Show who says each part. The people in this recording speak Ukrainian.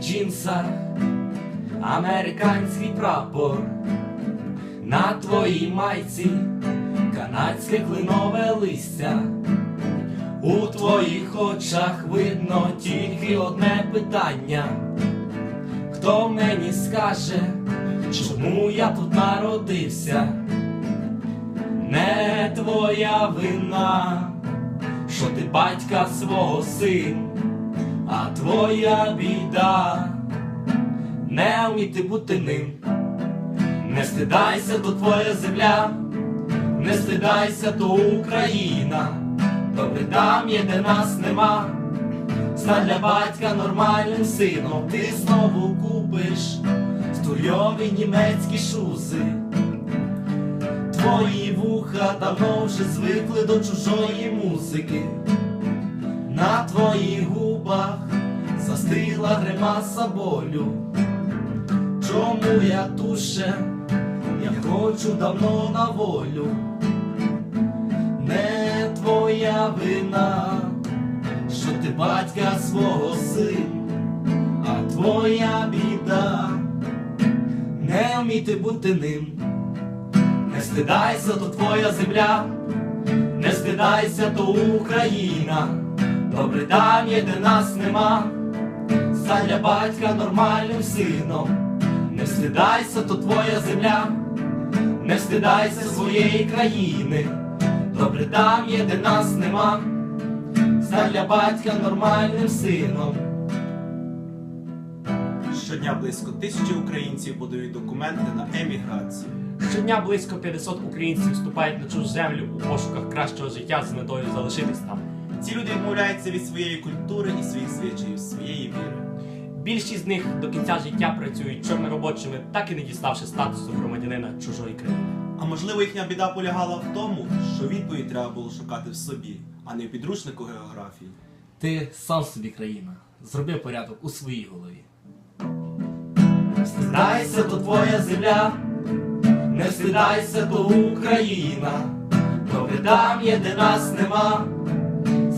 Speaker 1: джинсах американський прапор, на твоїй майці канадське клинове листя. У твоїх очах видно тільки одне питання. Хто мені скаже, чому я тут народився? Не твоя вина, що ти батька свого син, а твоя біда не вміти бути ним. Не стидайся, то твоя земля, не стидайся, то Україна. Добре там є, де нас нема. Стань для батька нормальним сином, ти знову купиш стульові німецькі шузи. Твої вуха давно вже звикли до чужої музики. На твоїх губах застигла гримаса болю. Чому я туше, я хочу давно на волю. Не твоя вина, що ти батька свого син, а твоя біда не вміти бути ним. Не стидайся, то твоя земля, не стидайся, то Україна. Добре там є, де нас нема. Стань для батька нормальним сином. Не стидайся, то твоя земля, не стидайся своєї країни. Добре там є, де нас нема. Стань для батька нормальним сином.
Speaker 2: Щодня близько тисячі українців подають документи на еміграцію.
Speaker 3: Щодня близько 500 українців вступають на чужу землю у пошуках кращого життя з метою залишитись там.
Speaker 2: Ці люди відмовляються від своєї культури і своїх звичаїв, своєї віри.
Speaker 3: Більшість з них до кінця життя працюють чорноробочими, так і не діставши статусу громадянина чужої країни.
Speaker 2: А можливо, їхня біда полягала в тому, що відповідь треба було шукати в собі, а не в підручнику географії.
Speaker 1: Ти сам собі країна, зроби порядок у своїй голові. Не стидайся, то твоя земля, не стидайся, то Україна. Добре там є, де нас нема.